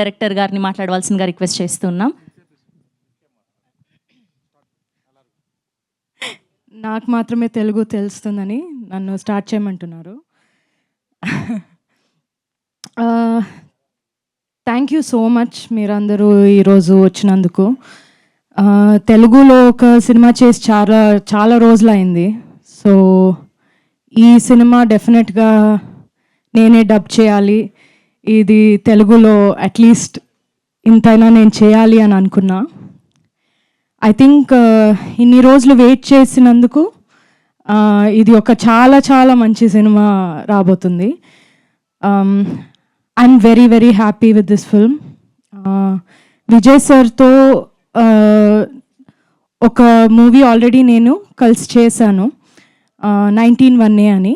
Director గారిని మాట్లాడవలసిందిగా request చేస్తున్నాం. నాకు మాత్రమే తెలుగు తెలుస్తుందని నన్ను స్టార్ట్ చేయమంటున్నారు. థ్యాంక్ యూ సో మచ్ మీరందరూ ఈరోజు వచ్చినందుకు. తెలుగులో ఒక సినిమా చేసి చాలా చాలా రోజులైంది. సో ఈ సినిమా డెఫినెట్గా నేనే డబ్ చేయాలి. ఇది తెలుగులో అట్లీస్ట్ ఇంతైనా నేను చేయాలి అని అనుకున్నా. ఐ థింక్ uh, ఇన్ని రోజులు వెయిట్ చేసినందుకు uh, ఇది ఒక చాలా చాలా మంచి సినిమా రాబోతుంది. I'm very very happy with this film Vijay సార్తో uh, ఒక మూవీ ఆల్రెడీ నేను కలిసి చేశాను. నైన్టీన్ వన్ ఏ అని.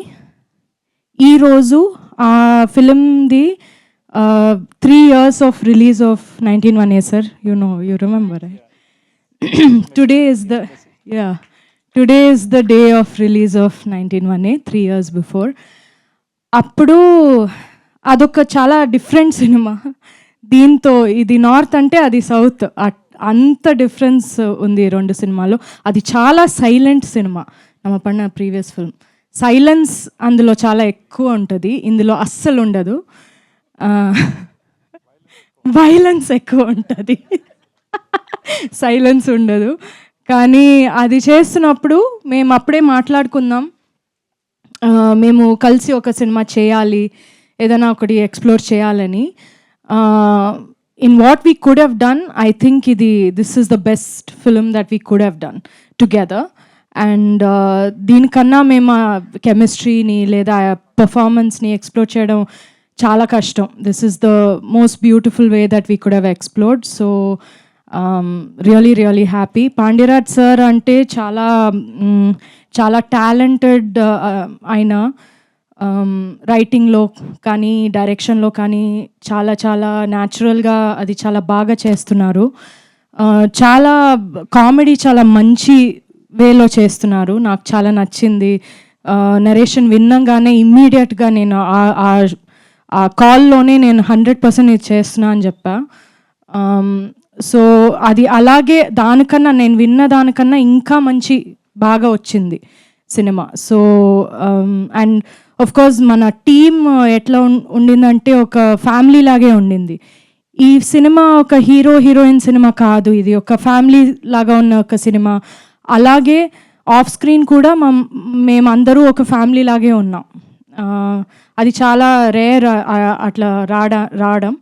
ఈరోజు ఆ ఫిలింది three years of release of nineteen one a sir you know you remember today is the yeah today is the day of release of nineteen one a three years before అప్పుడు అదొక చాలా different cinema దీంతో ఇది north అంటే అది south అంత difference ఉంది రెండు సినిమాలో. అది చాలా సైలెంట్ సినిమా నమ్మ పడిన ప్రీవియస్ ఫిల్మ్ సైలెన్స్ అందులో చాలా ఎక్కువ ఉంటుంది. ఇందులో అస్సలు ఉండదు. వైలెన్స్ ఎక్కువ ఉంటుంది. సైలెన్స్ ఉండదు. కానీ అది చేస్తున్నప్పుడు మేము అప్పుడే మాట్లాడుకుందాం. మేము కలిసి ఒక సినిమా చేయాలి ఏదైనా ఒకటి ఎక్స్ప్లోర్ చేయాలని. In what we could have done I think ఇది this is the best film that we could have done together and దీనికన్నా మేము కెమిస్ట్రీని లేదా పర్ఫార్మెన్స్ని ఎక్స్ప్లోర్ చేయడం చాలా కష్టం. This is the most beautiful way that we could have explored so really really happy Pandiraj sir అంటే చాలా mm, చాలా టాలెంటెడ్ ఆయన రైటింగ్లో కానీ డైరెక్షన్లో కానీ చాలా చాలా న్యాచురల్గా అది చాలా బాగా చేస్తున్నారు. Uh, చాలా కామెడీ చాలా మంచి వేలో చేస్తున్నారు. నాకు చాలా నచ్చింది. Uh, నరేషన్ విన్నంగానే ఇమ్మీడియట్గా నేను ఆ- ఆ- కాల్లోనే నేను హండ్రెడ్ పర్సెంట్ ఇది చేస్తున్నా అని చెప్పా. సో అది అలాగే దానికన్నా నేను విన్న దానికన్నా ఇంకా మంచి బాగా వచ్చింది cinema. So and of course మన టీమ్ ఎట్లా ఉం- ఉండిందంటే ఒక ఫ్యామిలీ లాగే ఉండింది. ఈ సినిమా ఒక హీరో హీరోయిన్ సినిమా కాదు ఇది ఒక ఫ్యామిలీ లాగా ఉన్న ఒక సినిమా. అలాగే ఆఫ్ స్క్రీన్ కూడా మమ్ మేమందరూ ఒక ఫ్యామిలీ లాగే ఉన్నాం. అది చాలా రేర్ అట్లా రాడ రావడం.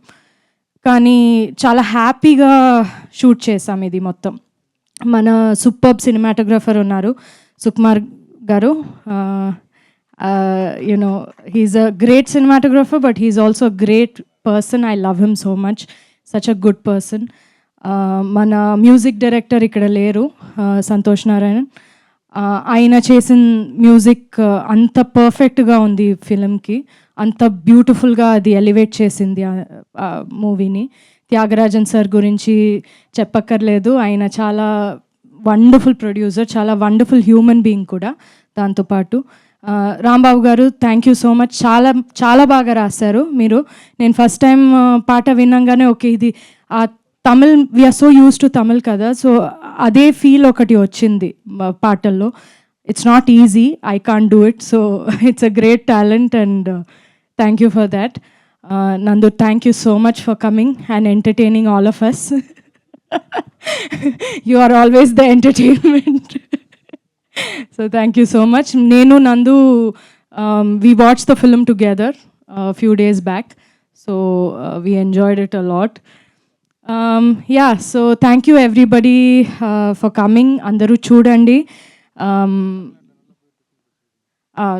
కానీ చాలా హ్యాపీగా షూట్ చేసాం ఇది మొత్తం. మన సూపర్బ్ సినిమాటోగ్రఫర్ ఉన్నారు Sukumar garu. You know he's a great cinematographer but he's also great person I love him so much such a good person మన మ్యూజిక్ డైరెక్టర్ ఇక్కడ లేరు సంతోష్ నారాయణన్. ఆయన చేసిన మ్యూజిక్ అంత పర్ఫెక్ట్గా ఉంది ఫిలింకి అంత బ్యూటిఫుల్గా అది ఎలివేట్ చేసింది ఆ మూవీని. త్యాగరాజన్ సార్ గురించి చెప్పక్కర్లేదు. ఆయన చాలా వండర్ఫుల్ ప్రొడ్యూసర్ చాలా వండర్ఫుల్ హ్యూమన్ బీయింగ్ కూడా దాంతోపాటు రాంబాబు గారు థ్యాంక్ యూ సో మచ్. చాలా చాలా బాగా రాశారు మీరు. నేను ఫస్ట్ టైం పాట వినంగానే ఓకే ఇది ఆ Tamil we're so use to Tamil కదా. సో అదే ఫీల్ ఒకటి వచ్చింది పాటల్లో. It's not easy I can do it so it's a great talent and thank you for that Nandu thank you so much for coming and entertaining all of us you are always the entertainment so thank you so much నేను Nandu we watch the film together few days back so we enjoyed it a lot yeah so thank you everybody for coming అందరూ చూడండి. Um, uh,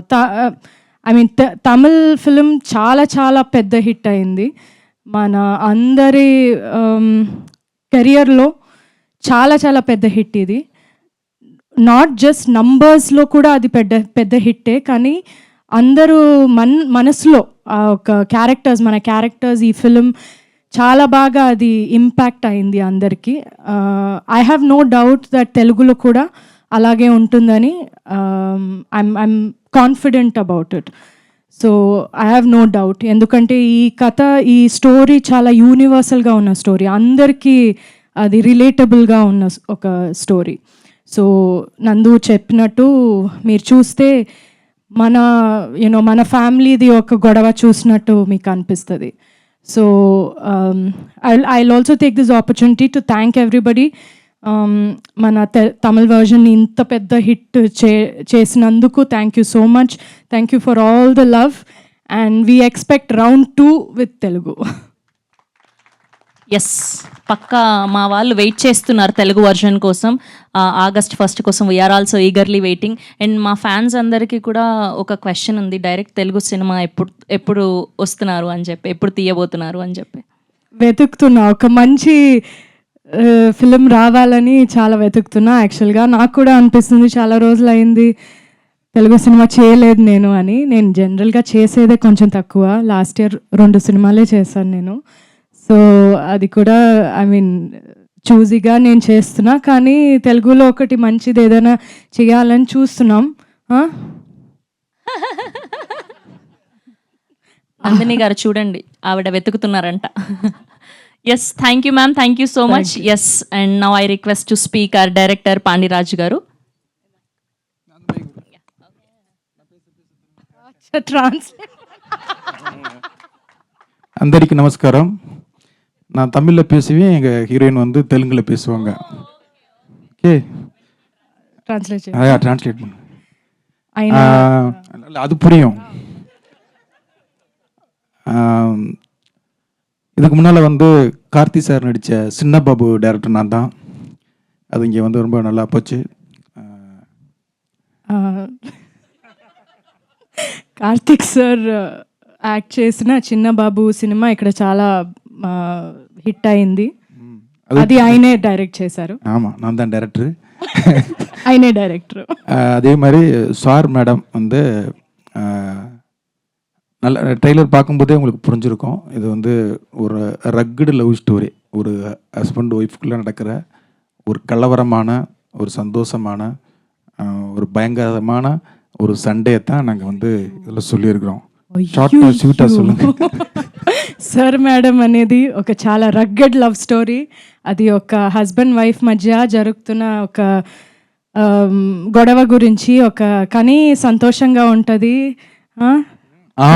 I mean uh, Tamil film చాలా చాలా పెద్ద hit అయింది. మన అందరి um, కెరియర్లో చాలా చాలా పెద్ద హిట్ ఇది. నాట్ జస్ట్ నంబర్స్లో కూడా అది పెద్ద పెద్ద హిట్టే కానీ అందరూ మన్ మనసులో ఒక క్యారెక్టర్స్ మన క్యారెక్టర్స్ ఈ ఫిలిం చాలా బాగా అది ఇంపాక్ట్ అయింది అందరికీ. I have no doubt that తెలుగులో కూడా అలాగే ఉంటుందని I'm I'm confident about it so I have no doubt ఎందుకంటే ఈ కథ ఈ స్టోరీ చాలా యూనివర్సల్గా ఉన్న స్టోరీ అందరికీ అది రిలేటబుల్గా ఉన్న ఒక స్టోరీ సో నందు చెప్పినట్టు మీరు చూస్తే మన యూనో మన ఫ్యామిలీది ఒక గొడవ చూసినట్టు మీకు అనిపిస్తుంది. So um, I'll, I'll also this opportunity opportunity thank thank everybody. Um, మన తె- తమిళ వర్జన్ ఇంత పెద్ద హిట్ చే చేసినందుకు thank you so much thank you for all the love and we expect round two with Telugu yes పక్కా మా వాళ్ళు wait చేస్తున్నారు Telugu version కోసం. ఆగస్ట్ ఫస్ట్ కోసం. We're also eagerly waiting and మా ఫ్యాన్స్ అందరికీ కూడా ఒక క్వశ్చన్ ఉంది. డైరెక్ట్ తెలుగు సినిమా ఎప్పుడు ఎప్పుడు వస్తున్నారు అని చెప్పి ఎప్పుడు తీయబోతున్నారు అని చెప్పి. వెతుకుతున్నా. ఒక మంచి ఫిలిం రావాలని చాలా వెతుకుతున్నా. యాక్చువల్గా నాకు కూడా అనిపిస్తుంది చాలా రోజులు అయింది తెలుగు సినిమా చేయలేదు నేను అని. నేను జనరల్గా చేసేదే కొంచెం తక్కువ. లాస్ట్ ఇయర్ రెండు సినిమాలే చేశాను నేను. సో అది కూడా ఐ మీన్ చూజీగా నేను చేస్తున్నా కానీ తెలుగులో ఒకటి మంచిది ఏదైనా చేయాలని చూస్తున్నాం. నందిని గారు చూడండి ఆవిడ వెతుకుతున్నారంట. Yes thank you ma'am thank you so much yes and now I request to speaker director Pandiraju garu అందరికీ నమస్కారం. நான் தமிழில் பேசுவேன் எங்கள் ஹீரோயின் வந்து தெலுங்கில் பேசுவாங்க ஓகே ట్రాన్స్లేట్ చేయండి அதையா டிரான்ஸ்லேட் பண்ணு అయినా ஆஹ், இல்ல, அது புரியும் ஆம், இதுக்கு முன்னால் வந்து கார்த்தி சார் நடித்த சின்ன பாபு டேரக்டர் நான் தான் அது இங்கே வந்து ரொம்ப நல்லா போச்சு ஆஹ், ఆ, కార్తిక్ సార్ యాక్ట్ చేసిన చిన్న బాబు సినిమా ఇక్కడ చాలా హిట్ అయింది అది ఆయనే డైరెక్ట్ చేశారు ஆமாம் நான் தான் டேரக்டரு ఆయనే డైరెక్టర్ ஆஹ், அதே மாதிரி சார் மேடம் வந்து ஆஹ், நல்ல ட்ரெய்லர் பார்க்கும்போதே உங்களுக்கு புரிஞ்சிருக்கும் இது வந்து ஒரு ரக்குடு லவ் ஸ்டோரி ஒரு ஹஸ்பண்ட் ஒய்ஃப்குள்ளே நடக்கிற ஒரு கலவரமான ஒரு சந்தோஷமான ஆஹ், ஒரு பயங்கரமான ஒரு சண்டையை தான் நாங்கள் வந்து இதில் சொல்லியிருக்கிறோம் ஷார்ட்டாக ஸ்வீட்டாக சொல்லுங்கள் సార్ మేడం అనేది ఒక చాలా రగ్గడ్ లవ్ స్టోరీ అది ఒక హస్బెండ్ వైఫ్ మధ్య జరుగుతున్న ఒక ఆమ్, గొడవ గురించి ఒక కానీ సంతోషంగా ఉంటుంది ஆ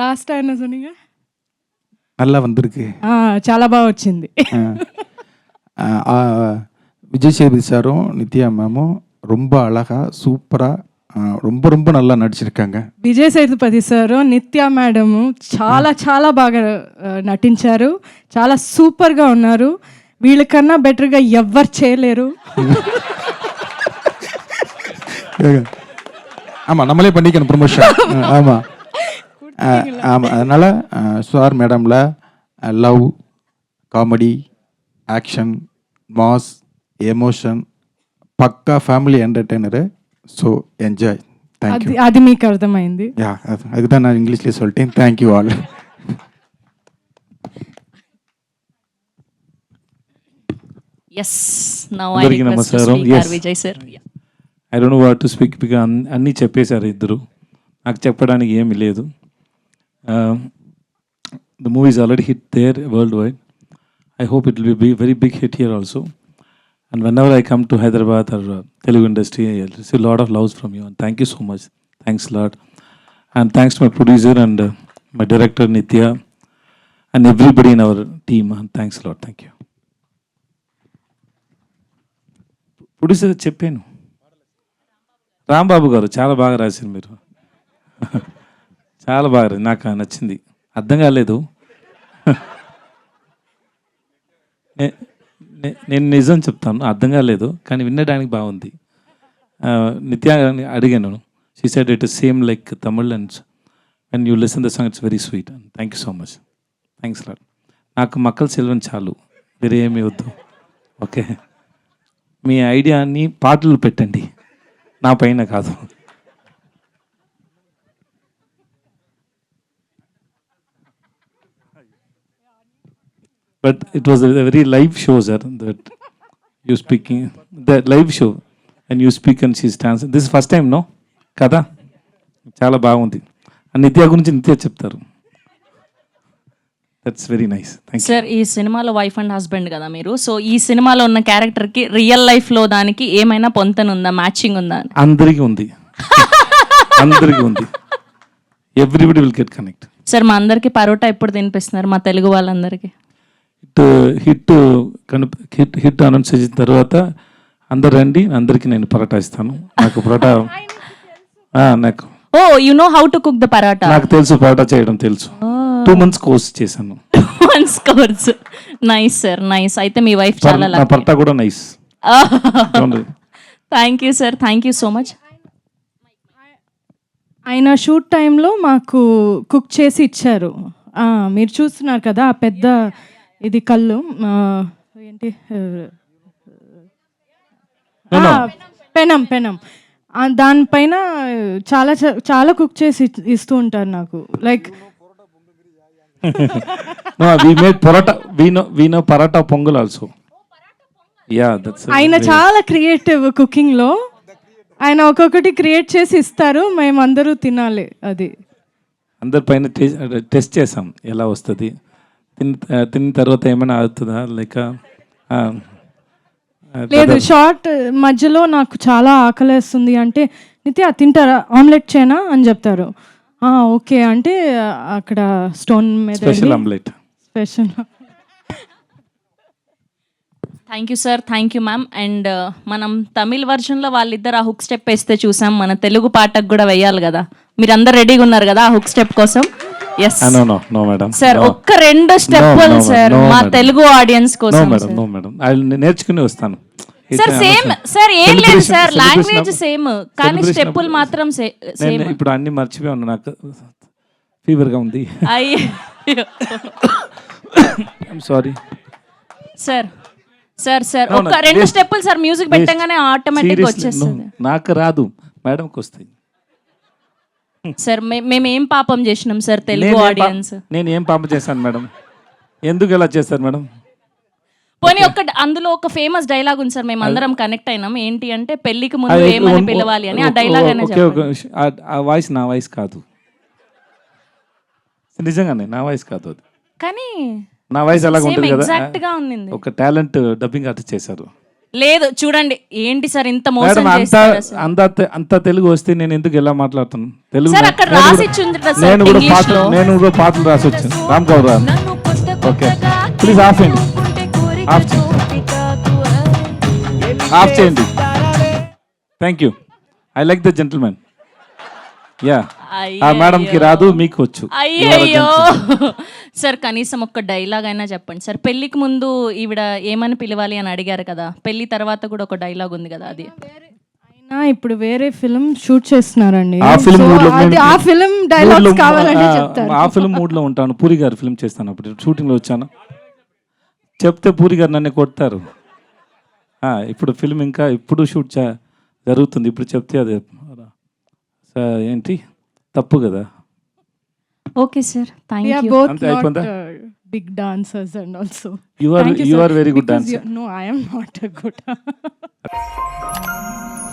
లాస్ట్ ఆయన சொன்னீங்க நல்லா வந்திருக்கு ఆ, చాలా బాగా వచ్చింది ஆ, ஆ, விஜய் சேதுபதி சாரும் நித்யா மேமும் ரொம்ப அழகாக சூப்பராக ரொம்ப ரொம்ப நல்லா நடிச்சிருக்காங்க విజయ్ సేతుపతి సార్ నిత్య మేడం చాలా చాలా బాగా ఆ, నటించారు చాలా సూపర్గా ఉన్నారు వీళ్ళకన్నా బెటర్గా ఎవ్వరు చేయలేరు ஆமாம் நம்மளே பண்ணிக்கணும் ப்ரொமோஷன் ஆமாம் ஆமாம் அதனால் sir மேடமில் love comedy action mass emotion பக்கா family entertainer so enjoy thank you అది అది మీకు అర్థమైంది யா அது அதுக்கு தான் நான் இங்கிலீஷ்லேயே சொல்லிட்டேன் thank you all yes now I అందరికీ రిక్వెస్ట్ టు నమస్కారం. Speaker Yes. Vijay sir I don't know what to speak because అన్నీ చెప్పేశారు ఇద్దరు నాకు చెప్పడానికి ఏమీ లేదు the movie is already hit there worldwide I hope it will be very big hit here also and whenever I come to Hyderabad or Telugu industry I receive lot of loves from you and thank you so much thanks lot and thanks to my producer and my director Nithya and everybody in our team thanks lot thank you producer చెప్పాను. రాంబాబు గారు చాలా బాగా రాశారు మీరు. చాలా బాగా నాకు నచ్చింది. అర్థం కాలేదు. నేను నిజం చెప్తాను అర్థం కాలేదు కానీ వినడానికి బాగుంది. ఆ, నిత్య అడిగాను she said it same like Tamil and and you listen the song it's very sweet and thank you so much thanks lot నాకు మక్కలు సెల్వన్ చాలు. వేరే ఏమి వద్దు. ఓకే మీ ఐడియాని పాటలు పెట్టండి. నా పైన కాదు. But it was very live show sir that you speaking the live show and you speak and she stance this first time no కదా? చాలా బాగుంది. నిత్య గురించి నిత్య చెప్తారు. దట్స్ వెరీ నైస్ సార్ ఈ సినిమాలో వైఫ్ అండ్ హస్బెండ్ కదా మీరు? సో ఈ సినిమాలో ఉన్న క్యారెక్టర్కి రియల్ లైఫ్లో దానికి ఏమైనా పొంతనుందా? మ్యాచింగ్ ఉందా? అందరికీ ఉంది. అందరికీ ఉంది. Everybody will get connect sir మా అందరికి పరోటా ఎప్పుడు తినిపిస్తున్నారు? మా తెలుగు వాళ్ళందరికీ. హిట్ హిట్ కను హిట్ హిట్ అనౌన్స్ చేసిన తర్వాత అందరు రండి అందరికీ నేను పరోటా ఇస్తాను. నాకు పరోటా ఆ, నాకు. ఓ you know how to cook the paratha? నాకు తెలుసు పరోటా చేయడం తెలుసు. టూ మంత్స్ కోర్స్ చేశాను. Once course. Nice sir nice అయితే మీ వైఫ్ చాలా నా పరోటా కూడా nice thank you sir thank you so much ఆయన షూట్ టైంలో మాకు కుక్ చేసి ఇచ్చారు. ఆ, మీరు చూస్తున్నారు కదా ఆ పెద్ద ఇది కళ్ళు ఏంటి పెనం. పెనం దానిపైన చాలా చాలా కుక్ చేసి ఇస్తూ ఉంటారు నాకు. Like we made parotta we know we know parotta Pongal also yeah that's ఆయన చాలా క్రియేటివ్ కుకింగ్లో. ఆయన ఒక్కొక్కటి క్రియేట్ చేసి ఇస్తారు మేమందరూ తినాలి అది. అందరి పైన టెస్ట్ చేసాం ఎలా వస్తుంది. తిన్న తిన్న తర్వాత ఏమైనా అవుతుందా లేక లేదు షార్ట్ మధ్యలో నాకు చాలా ఆకలేస్తుంది. అంటే నిత్య తింటారా? ఆమ్లెట్ చేయనా అని చెప్తారు. "ఆ, ఓకే. అంటే అక్కడ స్టోన్ మీద special omelette. Special. Thank you sir. Thank you ma'am. And మనం తమిళ్ వర్షన్లో వాళ్ళిద్దరు ఆ హుక్ స్టెప్ వేస్తే చూసాం. మన తెలుగు పాటకు కూడా వేయాలి కదా. మీరు అందరు రెడీగా ఉన్నారు కదా ఆ హుక్ స్టెప్ కోసం? Yes no no no madam sir ఒక్క రెండు స్టెప్ no, సార్ మా. తెలుగు ఆడియన్స్ నో కోసం మేడం నో మేడం అది నేర్చుకుని వస్తాను. Sir same. సార్ ఏం లేదు సార్ లాంగ్వేజ్ సేమ్ కానీ స్టెప్పులు మాత్రం నేను సేమ్ ఇప్పుడు అన్ని మర్చిపోయి ఉన్నా నాకు ఫీవర్గా ఉంది. అయ్యో. సారీ సార్ సార్ సార్ ఒక్క రెండు స్టెప్పులు సార్ మ్యూజిక్ పెట్టగానే ఆటోమేటిక్ వచ్చేస్తుంది. నాకు రాదు. మేడంకి వస్తాయి. సార్ మేము ఏం పాపం చేసినాం సార్ తెలుగు ఆడియన్స్ నేను ఏం పంప చేశాను మేడం? ఎందుకు ఇలా చేస్తారు మేడం? పోనీ ఒక అందులో ఒక ఫేమస్ డైలాగ్ ఉంది సార్ మేము అందరం కనెక్ట్ అయినాం. ఏంటి అంటే పెళ్ళికి ముందు ఏమని పిలవాలి అని ఆ డైలాగ్. ఓకే ఆ- వాయిస్ నా వాయిస్ కాదు. నిజంగానే నా వాయిస్ కాదు అది. కానీ నా వాయిస్ అలాగ సేమ్ ఉంటుంది కదా? ఎగ్జాక్ట్గా ఉంది ఒక టాలెంట్ డబ్బింగ్ ఆర్టిస్ట్ చేశారు. లేదు చూడండి ఏంటి సార్ ఇంత మోసం మేడం అంత చేస్తారా సార్? అంత తెలుగు వస్తే నేను ఎందుకు ఎలా మాట్లాడుతాను తెలుగు సార్ అక్కడ నేను రాసి కూడా- ఇచ్చింది కదా సార్ నేను కూడా పాటలు నేను కూడా పాటలు రాసి వచ్చాను Ram Kaur okay. Please off చేయండి ఆఫ్ చేయండి ఆఫ్ చేయండి thank you I like the gentlemen yeah ఆ మేడంకి రాదు మీకు వచ్చు. అయ్యయ్యో. సార్ కనీసం ఒక్క డైలాగ్ అయినా చెప్పండి. సార్ పెళ్ళికి ముందు ఈవిడ ఏమని పిలవాలి అని అడిగారు కదా పెళ్ళి తర్వాత కూడా ఒక డైలాగ్ ఉంది కదా అది. అయినా ఇప్పుడు వేరే ఫిల్మ్ షూట్ చేస్తున్నారండి. ఆ ఫిల్మ్ మూడ్ అది ఆ ఫిల్మ్ డైలాగ్స్ కావాలంటే ఆ, చెప్తారు. ఆ ఫిల్మ్ మూడ్లో ఉంటాను. పూరి గారు ఫిల్మ్ చేస్తాను అప్పుడు. షూటింగ్లో వచ్చాను. చెప్తే పూరి గారు నన్ను కొడతారు. ఆ, ఇప్పుడు ఫిల్మ్ ఇంకా ఇప్పుడు షూట్ చే- జరుగుతుంది. ఇప్పుడు చెప్తే అది. ఏంటి తప్పు కదా okay sir thank you both అంతే అయిపోయిందా? Big dancers and also you are you are very good dancer No, I am not a good.